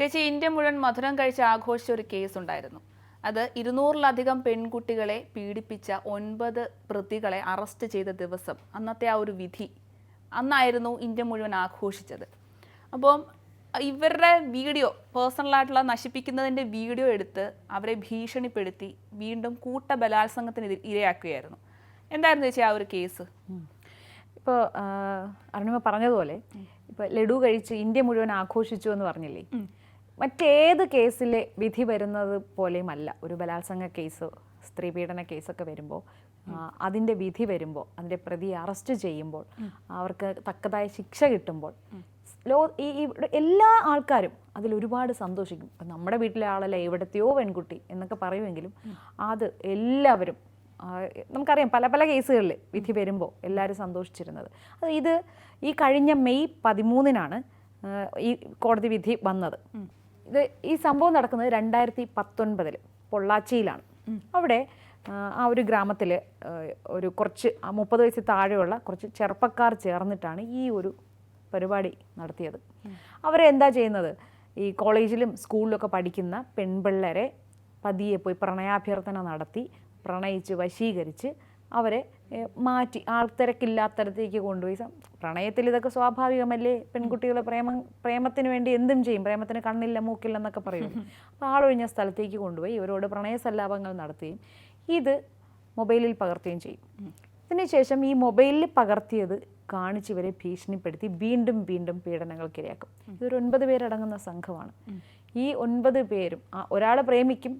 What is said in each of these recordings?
ചേച്ചി ഇന്ത്യ മുഴുവൻ മധുരം കഴിച്ച് ആഘോഷിച്ച ഒരു കേസ് ഉണ്ടായിരുന്നു. അത് ഇരുന്നൂറിലധികം പെൺകുട്ടികളെ പീഡിപ്പിച്ച ഒൻപത് പ്രതികളെ അറസ്റ്റ് ചെയ്ത ദിവസം അന്നത്തെ ആ ഒരു വിധി അന്നായിരുന്നു ഇന്ത്യ മുഴുവൻ ആഘോഷിച്ചത്. അപ്പം ഇവരുടെ വീഡിയോ പേഴ്സണലായിട്ടുള്ള നശിപ്പിക്കുന്നതിന്റെ വീഡിയോ എടുത്ത് അവരെ ഭീഷണിപ്പെടുത്തി വീണ്ടും കൂട്ട ബലാത്സംഗത്തിന് ഇര- ഇരയാക്കുകയായിരുന്നു. എന്തായിരുന്നു ചേച്ചി ആ ഒരു കേസ് ഇപ്പോൾ അരുണിമ പറഞ്ഞതുപോലെ ഇപ്പോൾ ലഡു കഴിച്ച് ഇന്ത്യ മുഴുവൻ ആഘോഷിച്ചു എന്ന് പറഞ്ഞില്ലേ? മറ്റേത് കേസിൽ വിധി വരുന്നത് പോലെയുമല്ല. ഒരു ബലാത്സംഗ കേസ് സ്ത്രീ പീഡന കേസൊക്കെ വരുമ്പോൾ അതിന്റെ വിധി വരുമ്പോൾ അതിന്റെ പ്രതി അറസ്റ്റ് ചെയ്യുമ്പോൾ അവർക്ക് തക്കതായ ശിക്ഷ കിട്ടുമ്പോൾ ലോ ഈ എല്ലാ ആൾക്കാരും അതിൽ ഒരുപാട് സന്തോഷിക്കും. ഇപ്പം നമ്മുടെ വീട്ടിലെ ആളല്ല എവിടത്തെയോ പെൺകുട്ടി എന്നൊക്കെ പറയുമെങ്കിലും അത് എല്ലാവരും നമുക്കറിയാം പല പല കേസുകളിൽ വിധി വരുമ്പോൾ എല്ലാവരും സന്തോഷിച്ചിരുന്നത്. അത് ഇത് ഈ കഴിഞ്ഞ മെയ് പതിമൂന്നിനാണ് ഈ കോടതി വിധി വന്നത്. ഇത് ഈ സംഭവം നടക്കുന്നത് രണ്ടായിരത്തി പത്തൊൻപതിൽ പൊള്ളാച്ചിയിലാണ് അവിടെ ആ, ഒരു ഗ്രാമത്തിൽ ഒരു കുറച്ച് ആ മുപ്പത് വയസ്സ് താഴെയുള്ള കുറച്ച് ചെറുപ്പക്കാർ ചേർന്നിട്ടാണ് ഈ ഒരു പരിപാടി നടത്തിയത്. അവരെന്താ ചെയ്യുന്നത്? ഈ കോളേജിലും സ്കൂളിലൊക്കെ പഠിക്കുന്ന പെൺപിള്ളേരെ പതിയെ പോയി പ്രണയാഭ്യർത്ഥന നടത്തി പ്രണയിച്ച് വശീകരിച്ച് അവരെ മാറ്റി ആൾത്തിരക്കില്ലാത്തരത്തേക്ക് കൊണ്ടുപോയി. പ്രണയത്തിൽ ഇതൊക്കെ സ്വാഭാവികമല്ലേ? പെൺകുട്ടികളെ പ്രേമം പ്രേമത്തിന് വേണ്ടി എന്തും ചെയ്യും. പ്രേമത്തിന് കണ്ണില്ല മൂക്കില്ല എന്നൊക്കെ പറയും അപ്പോൾ ആളൊഴിഞ്ഞ സ്ഥലത്തേക്ക് കൊണ്ടുപോയി ഇവരോട് പ്രണയ സല്ലാപങ്ങൾ നടത്തുകയും ഇത് മൊബൈലിൽ പകർത്തുകയും ചെയ്യും. ഇതിനുശേഷം ഈ മൊബൈലിൽ പകർത്തിയത് കാണിച്ച് ഇവരെ ഭീഷണിപ്പെടുത്തി വീണ്ടും വീണ്ടും പീഡനങ്ങൾക്കിരയാക്കും. ഇതൊരു ഒൻപത് പേരടങ്ങുന്ന സംഘമാണ്. ഈ ഒൻപത് പേരും ഒരാൾ പ്രേമിക്കും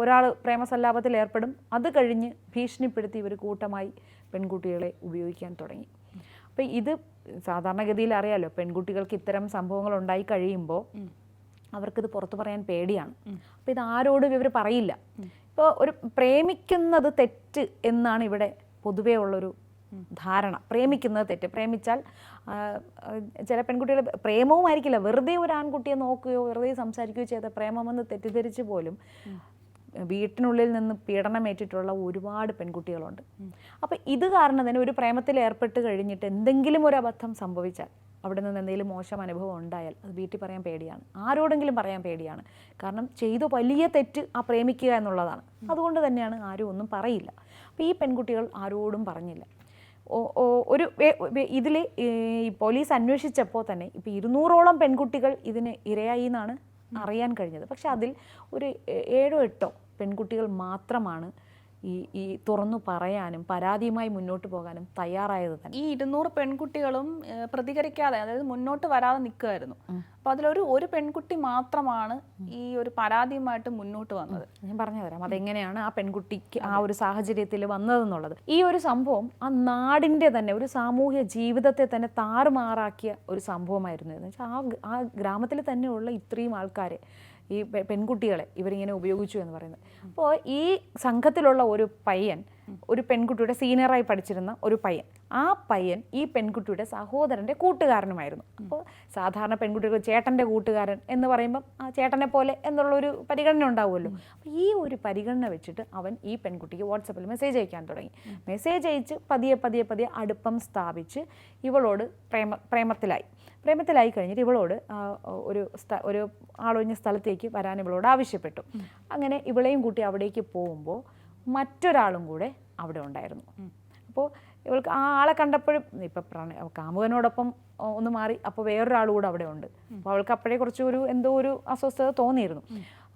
ഒരാൾ പ്രേമസല്ലാപത്തിൽ ഏർപ്പെടും. അത് കഴിഞ്ഞ് ഭീഷണിപ്പെടുത്തി ഇവർ കൂട്ടമായി പെൺകുട്ടികളെ ഉപയോഗിക്കാൻ തുടങ്ങി. അപ്പോൾ ഇത് സാധാരണഗതിയിൽ അറിയാലോ പെൺകുട്ടികൾക്ക് ഇത്തരം സംഭവങ്ങൾ ഉണ്ടായി കഴിയുമ്പോൾ അവർക്കിത് പുറത്തു പറയാൻ പേടിയാണ്. അപ്പോൾ ഇത് ആരോടും ഇവർ പറയില്ല. ഇപ്പോൾ ഒരു പ്രേമിക്കുന്നത് തെറ്റ് എന്നാണ് ഇവിടെ പൊതുവേ ഉള്ളൊരു ധാരണ. പ്രേമിക്കുന്നത് തെറ്റ്. പ്രേമിച്ചാൽ ചില പെൺകുട്ടികൾ പ്രേമവും ആയിരിക്കില്ല വെറുതെ ഒരു ആൺകുട്ടിയെ നോക്കുകയോ വെറുതെ സംസാരിക്കുകയോ ചെയ്ത പ്രേമമെന്ന് തെറ്റിദ്ധരിച്ച് പോലും വീട്ടിനുള്ളിൽ നിന്ന് പീഡനമേറ്റിട്ടുള്ള ഒരുപാട് പെൺകുട്ടികളുണ്ട്. അപ്പോൾ ഇത് കാരണം തന്നെ ഒരു പ്രേമത്തിൽ ഏർപ്പെട്ട് കഴിഞ്ഞിട്ട് എന്തെങ്കിലും ഒരു അബദ്ധം സംഭവിച്ചാൽ അവിടെ നിന്ന് എന്തെങ്കിലും മോശം അനുഭവം ഉണ്ടായാൽ അത് വീട്ടിൽ പറയാൻ പേടിയാണ്. ആരോടെങ്കിലും പറയാൻ പേടിയാണ്. കാരണം ചെയ്ത വലിയ തെറ്റ് ആ പ്രേമിക്കുക എന്നുള്ളതാണ്. അതുകൊണ്ട് തന്നെയാണ് ആരും ഒന്നും പറയില്ല. അപ്പോൾ ഈ പെൺകുട്ടികൾ ആരോടും പറഞ്ഞില്ല. ഒരു ഇതിൽ ഈ പോലീസ് അന്വേഷിച്ചപ്പോൾ തന്നെ ഇപ്പോൾ ഇരുന്നൂറോളം പെൺകുട്ടികൾ ഇതിന് ഇരയായി എന്നാണ് അറിയാൻ കഴിഞ്ഞത്. പക്ഷെ അതിൽ ഒരു ഏഴോ എട്ടോ പെൺകുട്ടികൾ മാത്രമാണ് ഈ ഈ തുറന്നു പറയാനും പരാതിയുമായി മുന്നോട്ട് പോകാനും തയ്യാറായത് തന്നെ. ഈ ഇരുന്നൂറ് പെൺകുട്ടികളും പ്രതികരിക്കാതെ അതായത് മുന്നോട്ട് വരാതെ നിൽക്കുമായിരുന്നു അപ്പൊ അതിലൊരു ഒരു പെൺകുട്ടി മാത്രമാണ് ഈ ഒരു പരാതിയുമായിട്ട് മുന്നോട്ട് വന്നത്. ഞാൻ പറഞ്ഞു തരാം അതെങ്ങനെയാണ് ആ പെൺകുട്ടിക്ക് ആ ഒരു സാഹചര്യത്തിൽ വന്നതെന്നുള്ളത്. ഈ ഒരു സംഭവം ആ നാടിന്റെ തന്നെ ഒരു സാമൂഹ്യ ജീവിതത്തെ തന്നെ താറുമാറാക്കിയ ഒരു സംഭവമായിരുന്നു. എന്ന് വെച്ചാൽ ആ ആ ഗ്രാമത്തിൽ തന്നെയുള്ള ഇത്രയും ആൾക്കാരെ ഈ പെൺകുട്ടികളെ ഇവരിങ്ങനെ ഉപയോഗിച്ചു എന്ന് പറയുന്നത്. അപ്പോൾ ഈ സംഘത്തിലുള്ള ഒരു പയ്യൻ ഒരു പെൺകുട്ടിയുടെ സീനിയറായി പഠിച്ചിരുന്ന ഒരു പയ്യൻ. ആ പയ്യൻ ഈ പെൺകുട്ടിയുടെ സഹോദരന്റെ കൂട്ടുകാരനുമായിരുന്നു. അപ്പോൾ സാധാരണ പെൺകുട്ടികൾ ചേട്ടന്റെ കൂട്ടുകാരൻ എന്ന് പറയുമ്പം ആ ചേട്ടനെ പോലെ എന്നുള്ളൊരു പരിഗണന ഉണ്ടാവുമല്ലോ. അപ്പോൾ ഈ ഒരു പരിഗണന വെച്ചിട്ട് അവൻ ഈ പെൺകുട്ടിക്ക് വാട്സപ്പിൽ മെസ്സേജ് അയക്കാൻ തുടങ്ങി. മെസ്സേജ് അയച്ച് പതിയെ പതിയെ പതിയെ അടുപ്പം സ്ഥാപിച്ച് ഇവളോട് പ്രേമ പ്രേമത്തിലായി. പ്രേമത്തിലായി കഴിഞ്ഞിട്ട് ഇവളോട് ഒരു സ്ഥ ഒരു ആളൊഴിഞ്ഞ സ്ഥലത്തേക്ക് വരാൻ ഇവളോട് ആവശ്യപ്പെട്ടു. അങ്ങനെ ഇവളെയും കൂട്ടി അവിടേക്ക് പോകുമ്പോൾ മറ്റൊരാളും കൂടെ അവിടെ ഉണ്ടായിരുന്നു. അപ്പോൾ ഇവൾക്ക് ആ ആളെ കണ്ടപ്പോഴും ഇപ്പം പ്രണയ കാമുകനോടൊപ്പം ഒന്ന് മാറി. അപ്പോൾ വേറൊരാൾ കൂടെ അവിടെ ഉണ്ട്. അപ്പോൾ അവൾക്ക് അപ്പോഴേ കുറച്ച് ഒരു എന്തോ ഒരു അസ്വസ്ഥത തോന്നിയിരുന്നു.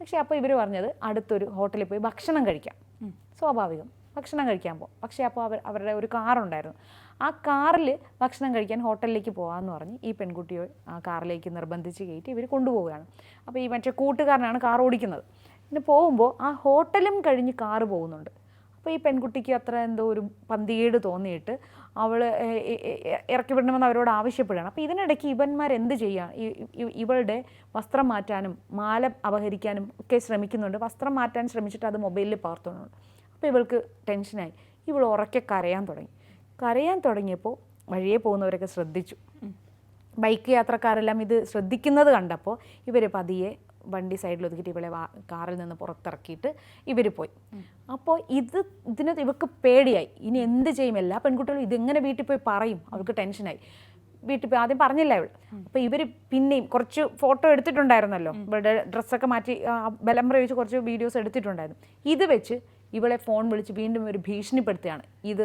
പക്ഷേ അപ്പോൾ ഇവർ പറഞ്ഞത് അടുത്തൊരു ഹോട്ടലിൽ പോയി ഭക്ഷണം കഴിക്കാം. സ്വാഭാവികം. ഭക്ഷണം കഴിക്കാൻ പോകും പക്ഷേ അപ്പോൾ അവർ അവരുടെ ഒരു കാറുണ്ടായിരുന്നു ആ കാറിൽ ഭക്ഷണം കഴിക്കാൻ ഹോട്ടലിലേക്ക് പോകാമെന്ന് പറഞ്ഞ് ഈ പെൺകുട്ടിയെ ആ കാറിലേക്ക് നിർബന്ധിച്ച് കയറ്റി ഇവർ കൊണ്ടുപോവുകയാണ്. അപ്പോൾ ഈ മറ്റേ കൂട്ടുകാരനാണ് കാർ ഓടിക്കുന്നത്. പിന്നെ പോകുമ്പോൾ ആ ഹോട്ടലും കഴിഞ്ഞ് കാറ് പോകുന്നുണ്ട്. അപ്പോൾ ഈ പെൺകുട്ടിക്ക് അത്ര എന്തോ ഒരു പന്തികേട് തോന്നിയിട്ട് അവൾ ഇറക്കി വിടണമെന്ന് അവരോട് ആവശ്യപ്പെടുകയാണ്. അപ്പോൾ ഇതിനിടയ്ക്ക് ഇവന്മാർ എന്ത് ചെയ്യുക ഇവളുടെ വസ്ത്രം മാറ്റാനും മാല അപഹരിക്കാനും ഒക്കെ ശ്രമിക്കുന്നുണ്ട്. വസ്ത്രം മാറ്റാൻ ശ്രമിച്ചിട്ട് അത് മൊബൈലിൽ പകർത്തുന്നുണ്ട് അപ്പോൾ ഇവൾക്ക് ടെൻഷനായി. ഇവൾ ഉറക്കെ കരയാൻ തുടങ്ങി. കരയാൻ തുടങ്ങിയപ്പോൾ വഴിയെ പോകുന്നവരൊക്കെ ശ്രദ്ധിച്ചു. ബൈക്ക് യാത്രക്കാരെല്ലാം ഇത് ശ്രദ്ധിക്കുന്നത് കണ്ടപ്പോൾ ഇവർ പതിയെ വണ്ടി സൈഡിൽ ഒതുക്കിയിട്ട് ഇവളെ വാ കാറിൽ നിന്ന് പുറത്തിറക്കിയിട്ട് ഇവർ പോയി. അപ്പോൾ ഇത് ഇതിന് ഇവർക്ക് പേടിയായി. ഇനി എന്ത് ചെയ്യും? എല്ലാ പെൺകുട്ടികളും ഇതെങ്ങനെ വീട്ടിൽ പോയി പറയും. അവൾക്ക് ടെൻഷനായി. വീട്ടിൽ പോയി ആദ്യം പറഞ്ഞില്ല അവൾ അപ്പോൾ ഇവർ പിന്നെയും കുറച്ച് ഫോട്ടോ എടുത്തിട്ടുണ്ടായിരുന്നല്ലോ. ഇവളുടെ ഡ്രസ്സൊക്കെ മാറ്റി ബലം പ്രയോഗിച്ച് കുറച്ച് വീഡിയോസ് എടുത്തിട്ടുണ്ടായിരുന്നു. ഇത് വെച്ച് ഇവളെ ഫോൺ വിളിച്ച് വീണ്ടും ഒരു ഭീഷണിപ്പെടുത്തുകയാണ്. ഇത്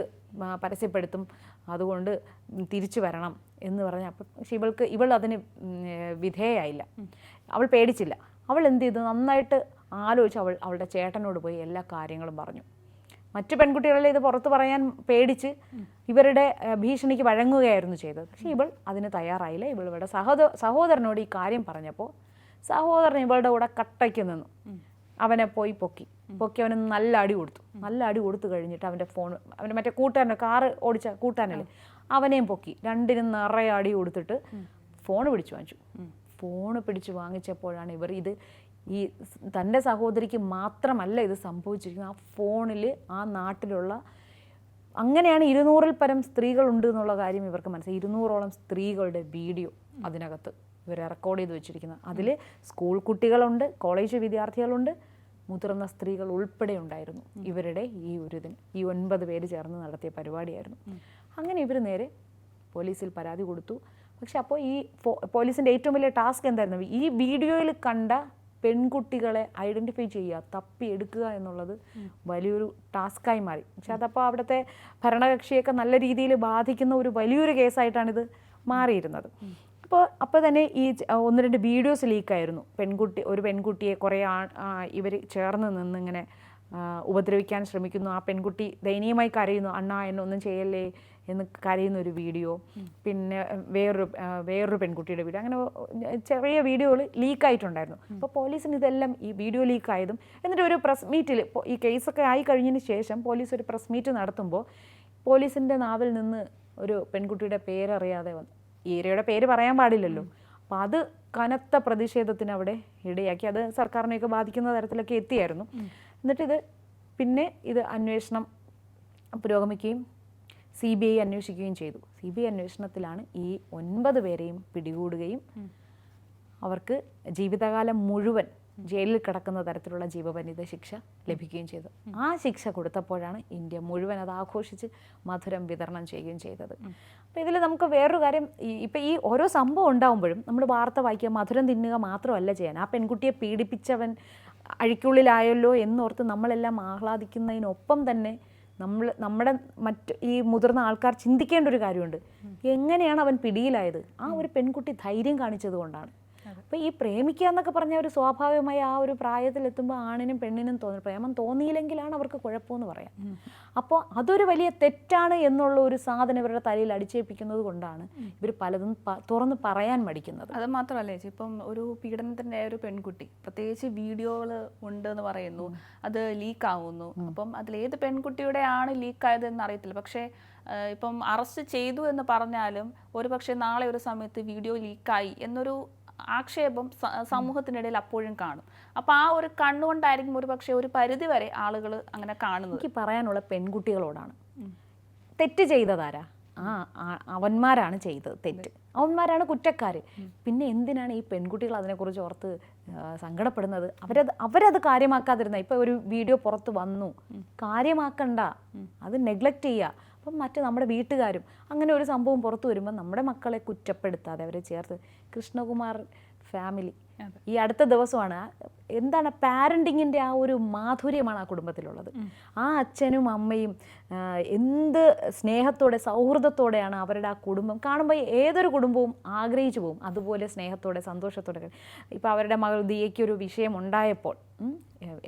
പരസ്യപ്പെടുത്തും. അതുകൊണ്ട് തിരിച്ചു വരണം എന്ന് പറഞ്ഞ അപ്പം പക്ഷെ ഇവൾക്ക് ഇവൾ അതിന് വിധേയായില്ല. അവൾ പേടിച്ചില്ല. അവൾ എന്ത് ചെയ്തു? നന്നായിട്ട് ആലോചിച്ച് അവൾ അവളുടെ ചേട്ടനോട് പോയി എല്ലാ കാര്യങ്ങളും പറഞ്ഞു. മറ്റു പെൺകുട്ടികളെ ഇത് പുറത്ത് പറയാൻ പേടിച്ച് ഇവരുടെ ഭീഷണിക്ക് വഴങ്ങുകയായിരുന്നു ചെയ്തത്. പക്ഷേ ഇവൾ അതിന് തയ്യാറായില്ല. ഇവൾ ഇവളുടെ സഹോദ സഹോദരനോട് ഈ കാര്യം പറഞ്ഞപ്പോൾ സഹോദരൻ ഇവളുടെ കൂടെ കട്ടയ്ക്ക് നിന്നു. അവനെ പോയി പൊക്കി. പൊക്കി അവന് നല്ല അടി കൊടുത്തു. നല്ല അടി കൊടുത്തു കഴിഞ്ഞിട്ട് അവന്റെ ഫോൺ അവന്റെ മറ്റേ കൂട്ടുകാരന്റെ കാറ് ഓടിച്ച കൂട്ടാനല്ലേ അവനെയും പൊക്കി. രണ്ടിനും നിറയെ അടി കൊടുത്തിട്ട് ഫോൺ പിടിച്ചു വാങ്ങിച്ചു. ഫോൺ പിടിച്ച് വാങ്ങിച്ചപ്പോഴാണ് ഇവർ ഇത് ഈ തന്റെ സഹോദരിക്ക് മാത്രമല്ല ഇത് സംഭവിച്ചിരിക്കുന്നത്. ആ ഫോണിൽ ആ നാട്ടിലുള്ള അങ്ങനെയാണ് ഇരുന്നൂറിൽ പരം സ്ത്രീകളുണ്ട് എന്നുള്ള കാര്യം ഇവർക്ക് മനസ്സിലായി. ഇരുന്നൂറോളം സ്ത്രീകളുടെ വീഡിയോ അതിനകത്ത്. ഇവർ റെക്കോർഡ് ചെയ്ത് വെച്ചിരിക്കുന്നത് അതിൽ സ്കൂൾ കുട്ടികളുണ്ട് കോളേജ് വിദ്യാർത്ഥികളുണ്ട് മുതിർന്ന സ്ത്രീകൾ ഉൾപ്പെടെ ഉണ്ടായിരുന്നു. ഇവരുടെ ഈ ഒരു ഇതിന് ഈ ഒൻപത് പേര് ചേർന്ന് നടത്തിയ പരിപാടിയായിരുന്നു. അങ്ങനെ ഇവർ നേരെ പോലീസിൽ പരാതി കൊടുത്തു. പക്ഷെ അപ്പോൾ ഈ പോലീസിന്റെ ഏറ്റവും വലിയ ടാസ്ക് എന്തായിരുന്നു? ഈ വീഡിയോയിൽ കണ്ട പെൺകുട്ടികളെ ഐഡന്റിഫൈ ചെയ്യുക തപ്പി എടുക്കുക എന്നുള്ളത് വലിയൊരു ടാസ്ക്കായി മാറി. പക്ഷെ അതപ്പോൾ അവിടുത്തെ ഭരണകക്ഷിയൊക്കെ നല്ല രീതിയിൽ ബാധിക്കുന്ന ഒരു വലിയൊരു കേസായിട്ടാണിത് മാറിയിരുന്നത്. അപ്പോൾ അപ്പോൾ തന്നെ ഈ ഒന്ന് രണ്ട് വീഡിയോസ് ലീക്കായിരുന്നു. പെൺകുട്ടി ഒരു പെൺകുട്ടിയെ കുറേ ആ ഇവർ ചേർന്ന് നിന്നിങ്ങനെ ഉപദ്രവിക്കാൻ ശ്രമിക്കുന്നു. ആ പെൺകുട്ടി ദയനീയമായി കരയുന്നു. അണ്ണ എന്നെ ഒന്നും ചെയ്യല്ലേ? എന്ന് കരയുന്ന ഒരു വീഡിയോ. പിന്നെ വേറൊരു വേറൊരു പെൺകുട്ടിയുടെ വീഡിയോ. അങ്ങനെ ചെറിയ വീഡിയോകൾ ലീക്കായിട്ടുണ്ടായിരുന്നു. അപ്പോൾ പോലീസിന് ഇതെല്ലാം ഈ വീഡിയോ ലീക്കായതും എന്നിട്ട് ഒരു പ്രസ് മീറ്റിൽ ഈ കേസൊക്കെ ആയി കഴിഞ്ഞതിന് ശേഷം പോലീസ് ഒരു പ്രസ് മീറ്റ് നടത്തുമ്പോൾ പോലീസിന്റെ നാവിൽ നിന്ന് ഒരു പെൺകുട്ടിയുടെ പേരറിയാതെ വന്നു. ഈരയുടെ പേര് പറയാൻ പാടില്ലല്ലോ. അപ്പം അത് കനത്ത പ്രതിഷേധത്തിന് അവിടെ ഇടയാക്കി. അത് സർക്കാരിനെയൊക്കെ ബാധിക്കുന്ന തരത്തിലൊക്കെ എത്തിയായിരുന്നു. എന്നിട്ട് ഇത് പിന്നെ ഇത് അന്വേഷണം പുരോഗമിക്കുകയും സി ബി ഐ അന്വേഷിക്കുകയും ചെയ്തു. സി ബി ഐ അന്വേഷണത്തിലാണ് ഈ ഒൻപത് പേരെയും പിടികൂടുകയും അവർക്ക് ജീവിതകാലം മുഴുവൻ ജയിലിൽ കിടക്കുന്ന തരത്തിലുള്ള ജീവപരിത ശിക്ഷ ലഭിക്കുകയും ചെയ്തു. ആ ശിക്ഷ കൊടുത്തപ്പോഴാണ് ഇന്ത്യ മുഴുവൻ അത് ആഘോഷിച്ച് മധുരം വിതരണം ചെയ്യുകയും ചെയ്തത്. അപ്പോൾ ഇതിൽ നമുക്ക് വേറൊരു കാര്യം ഈ ഇപ്പം ഈ ഓരോ സംഭവം ഉണ്ടാകുമ്പോഴും നമ്മൾ വാർത്ത വായിക്കുക മധുരം തിന്നുക മാത്രമല്ല ചെയ്യാൻ. ആ പെൺകുട്ടിയെ പീഡിപ്പിച്ചവൻ അഴിക്കുള്ളിലായല്ലോ എന്നോർത്ത് നമ്മളെല്ലാം ആഹ്ലാദിക്കുന്നതിനൊപ്പം തന്നെ നമ്മൾ നമ്മുടെ മറ്റ് ഈ മുതിർന്ന ആൾക്കാർ ചിന്തിക്കേണ്ട ഒരു കാര്യമുണ്ട്. എങ്ങനെയാണ് അവൻ പിടിയിലായത്? ആ ഒരു പെൺകുട്ടി ധൈര്യം കാണിച്ചത് കൊണ്ടാണ്. അപ്പോൾ ഈ പ്രേമിക്കുക എന്നൊക്കെ പറഞ്ഞ ഒരു സ്വാഭാവികമായി ആ ഒരു പ്രായത്തിലെത്തുമ്പോൾ ആണിനും പെണ്ണിനും തോന്നുന്നു പ്രേമം തോന്നിയില്ലെങ്കിലാണ് അവർക്ക് കുഴപ്പമെന്ന് പറയാം. അപ്പോൾ അതൊരു വലിയ തെറ്റാണ് എന്നുള്ള ഒരു സാധനം ഇവരുടെ തലയിൽ അടിച്ചേൽപ്പിക്കുന്നത് കൊണ്ടാണ് ഇവർ പലതും തുറന്ന് പറയാൻ മടിക്കുന്നത്. അത് മാത്രമല്ല ചേച്ചി ഇപ്പം ഒരു പീഡനത്തിന്റെ ഒരു പെൺകുട്ടി പ്രത്യേകിച്ച് വീഡിയോകൾ ഉണ്ട് എന്ന് പറയുന്നു അത് ലീക്ക് ആവുന്നു. അപ്പം അതിലേത് പെൺകുട്ടിയുടെ ആണ് ലീക്ക് ആയതെന്ന് അറിയത്തില്ല. പക്ഷേ ഇപ്പം അറസ്റ്റ് ചെയ്തു എന്ന് പറഞ്ഞാലും ഒരു പക്ഷേ നാളെ ഒരു സമയത്ത് വീഡിയോ ലീക്കായി എന്നൊരു ആക്ഷേപം സമൂഹത്തിനിടയിൽ അപ്പോഴും കാണും. അപ്പോൾ ആ ഒരു കണ്ണുകൊണ്ടായിരിക്കും ഒരു പക്ഷേ ഒരു പരിധി വരെ ആളുകൾ അങ്ങനെ കാണുന്നത്. എനിക്ക് പറയാനുള്ള പെൺകുട്ടികളോടാണ്. തെറ്റ് ചെയ്തതാരാ? ആ അവന്മാരാണ് ചെയ്തത് തെറ്റ്. അവന്മാരാണ് കുറ്റക്കാർ പിന്നെ എന്തിനാണ് ഈ പെൺകുട്ടികൾ അതിനെക്കുറിച്ച് ഓർത്ത് സങ്കടപ്പെടുന്നത്? അവരത് അവരത് കാര്യമാക്കാതിരുന്ന ഇപ്പൊ ഒരു വീഡിയോ പുറത്ത് വന്നു. കാര്യമാക്കണ്ട. അത് നെഗ്ലക്റ്റ് ചെയ്യുക അപ്പം മറ്റ് നമ്മുടെ വീട്ടുകാരും അങ്ങനെ ഒരു സംഭവം പുറത്തു വരുമ്പോൾ നമ്മുടെ മക്കളെ കുറ്റപ്പെടുത്താതെ അവരെ ചേർത്ത് കൃഷ്ണകുമാർ ഫാമിലി ഈ അടുത്ത ദിവസമാണ് എന്താണ് പാരന്റിങ്ങിന്റെ ആ ഒരു മാധുര്യമാണ് ആ കുടുംബത്തിലുള്ളത്. ആ അച്ഛനും അമ്മയും എന്ത് സ്നേഹത്തോടെ സൗഹൃദത്തോടെയാണ് അവരുടെ ആ കുടുംബം കാണുമ്പോൾ ഏതൊരു കുടുംബവും ആഗ്രഹിച്ചു പോകും. അതുപോലെ സ്നേഹത്തോടെ സന്തോഷത്തോടെ. ഇപ്പോൾ അവരുടെ മകൾ ദിയയ്ക്ക് ഒരു വിഷയം ഉണ്ടായപ്പോൾ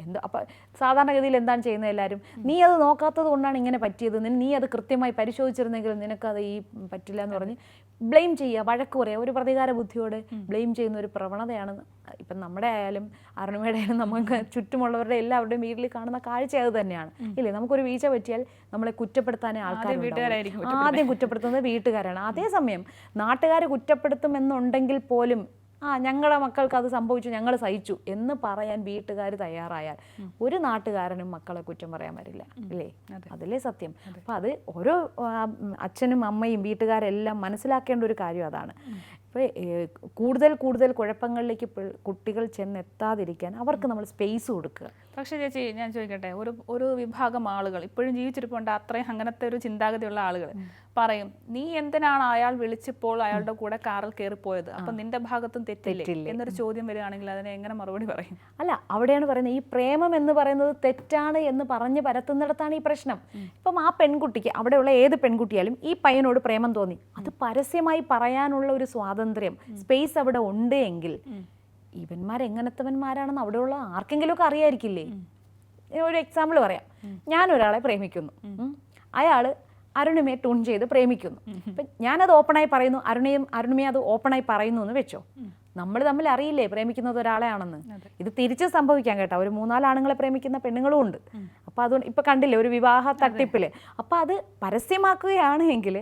എന്ത് അപ്പം സാധാരണഗതിയിൽ എന്താണ് ചെയ്യുന്നത് എല്ലാവരും? നീ അത് നോക്കാത്തത് കൊണ്ടാണ് ഇങ്ങനെ പറ്റിയത്. നീ അത് കൃത്യമായി പരിശോധിച്ചിരുന്നെങ്കിൽ നിനക്കത് ഈ പറ്റില്ല എന്ന് പറഞ്ഞ് ബ്ലെയിം ചെയ്യുക. വഴക്ക് പറയുക. ഒരു പ്രതികാര ബുദ്ധിയോടെ ബ്ലെയിം ചെയ്യുന്ന ഒരു പ്രവണതയാണ് ഇപ്പം നമ്മുടെ ആയാലും അരുണിമയുടെ ആയാലും നമുക്ക് ചുറ്റുമുള്ളവരുടെ എല്ലാവരുടെയും വീട്ടിൽ കാണുന്ന കാഴ്ച അത് തന്നെയാണ്. ഇല്ലേ? നമുക്കൊരു വീഴ്ച പറ്റിയാൽ നമ്മളെ കുറ്റപ്പെടുത്താനേ ആൾക്കാർ ആദ്യം കുറ്റപ്പെടുത്തുന്നത് വീട്ടുകാരാണ്. അതേസമയം നാട്ടുകാർ കുറ്റപ്പെടുത്തുമെന്നുണ്ടെങ്കിൽ പോലും ആ ഞങ്ങളുടെ മക്കൾക്ക് അത് സംഭവിച്ചു ഞങ്ങൾ സഹിച്ചു എന്ന് പറയാൻ വീട്ടുകാർ തയ്യാറായാൽ ഒരു നാട്ടുകാരനും മക്കളെ കുറ്റം പറയാൻ വരില്ല. അല്ലേ അതല്ലേ സത്യം. അപ്പം അത് ഓരോ അച്ഛനും അമ്മയും വീട്ടുകാരെല്ലാം മനസ്സിലാക്കേണ്ട ഒരു കാര്യം അതാണ്. ഇപ്പോൾ കൂടുതൽ കൂടുതൽ കുഴപ്പങ്ങളിലേക്ക് കുട്ടികൾ ചെന്നെത്താതിരിക്കാൻ അവർക്ക് നമ്മൾ സ്പേസ് കൊടുക്കുക. പക്ഷേ ചേച്ചി ഞാൻ ചോദിക്കട്ടെ? ഒരു ഒരു വിഭാഗം ആളുകൾ ഇപ്പോഴും ജീവിച്ചിരിപ്പുണ്ട് അത്രയും അങ്ങനത്തെ ഒരു ചിന്താഗതിയുള്ള ആളുകൾ. പറയും നീ എന്തിനാണ് അയാൾ വിളിച്ചപ്പോൾ അയാളുടെ കൂടെ കാറിൽ കയറി പോയത് അപ്പൊ നിന്റെ ഭാഗത്തും തെറ്റില്ല? എന്നൊരു ചോദ്യം വരികയാണെങ്കിൽ അതിനെ എങ്ങനെ മറുപടി പറയും? അല്ല അവിടെയാണ് പറയുന്നത് ഈ പ്രേമം എന്ന് പറയുന്നത് തെറ്റാണ് എന്ന് പറഞ്ഞ് പരത്തുന്നിടത്താണ് ഈ പ്രശ്നം. ഇപ്പം ആ പെൺകുട്ടിക്ക് അവിടെയുള്ള ഏത് പെൺകുട്ടിയാലും ഈ പയ്യനോട് പ്രേമം തോന്നി. അത് പരസ്യമായി പറയാനുള്ള ഒരു സ്വാതന്ത്ര്യം സ്പേസ് അവിടെ ഉണ്ട് എങ്കിൽ ഇവന്മാർ എങ്ങനത്തവന്മാരാണെന്ന് അവിടെയുള്ള ആർക്കെങ്കിലും ഒക്കെ അറിയായിരിക്കില്ലേ ഒരു എക്സാമ്പിൾ പറയാം. ഞാൻ ഒരാളെ പ്രേമിക്കുന്നു. ഉം. അരുണിമയെ ട്യൂൺ ചെയ്ത് പ്രേമിക്കുന്നു. അപ്പം ഞാനത് ഓപ്പണായി പറയുന്നു അരുണയും അരുണിമയെ അത് ഓപ്പണായി പറയുന്നു എന്ന് വെച്ചോ? നമ്മൾ തമ്മിൽ അറിയില്ലേ പ്രേമിക്കുന്നത് ഒരാളെയാണെന്ന്? ഇത് തിരിച്ച് സംഭവിക്കാൻ കേട്ടോ. ഒരു മൂന്നാൽ ആണുങ്ങളെ പ്രേമിക്കുന്ന പെണ്ണുങ്ങളും ഉണ്ട്. അപ്പോൾ അതുകൊണ്ട് ഇപ്പം കണ്ടില്ലേ ഒരു വിവാഹ തട്ടിപ്പിൽ അപ്പോൾ അത് പരസ്യമാക്കുകയാണ് എങ്കിൽ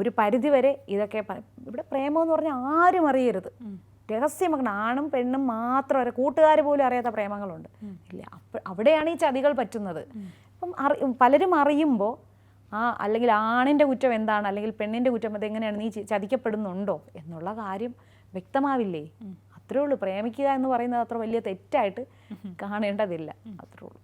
ഒരു പരിധിവരെ ഇതൊക്കെ ഇവിടെ പ്രേമം എന്ന് പറഞ്ഞാൽ ആരും അറിയരുത്. രഹസ്യമാക്കണം ആണും പെണ്ണും മാത്രം അറിയാം. കൂട്ടുകാർ പോലും അറിയാത്ത പ്രേമങ്ങളുണ്ട്. ഇല്ല അവിടെയാണ് ഈ ചതികൾ പറ്റുന്നത്. അപ്പം അറി പലരും അറിയുമ്പോൾ ആ അല്ലെങ്കിൽ ആണിന്റെ കുറ്റം എന്താണ്? അല്ലെങ്കിൽ പെണ്ണിന്റെ കുറ്റം അത് എങ്ങനെയാണ് നീ ചതിക്കപ്പെടുന്നുണ്ടോ? എന്നുള്ള കാര്യം വ്യക്തമാവില്ലേ? അത്രേ ഉള്ളൂ. പ്രേമിക്കുക എന്ന് പറയുന്നത് അത്ര വലിയ തെറ്റായിട്ട് കാണേണ്ടതില്ല. അത്രേ ഉള്ളൂ.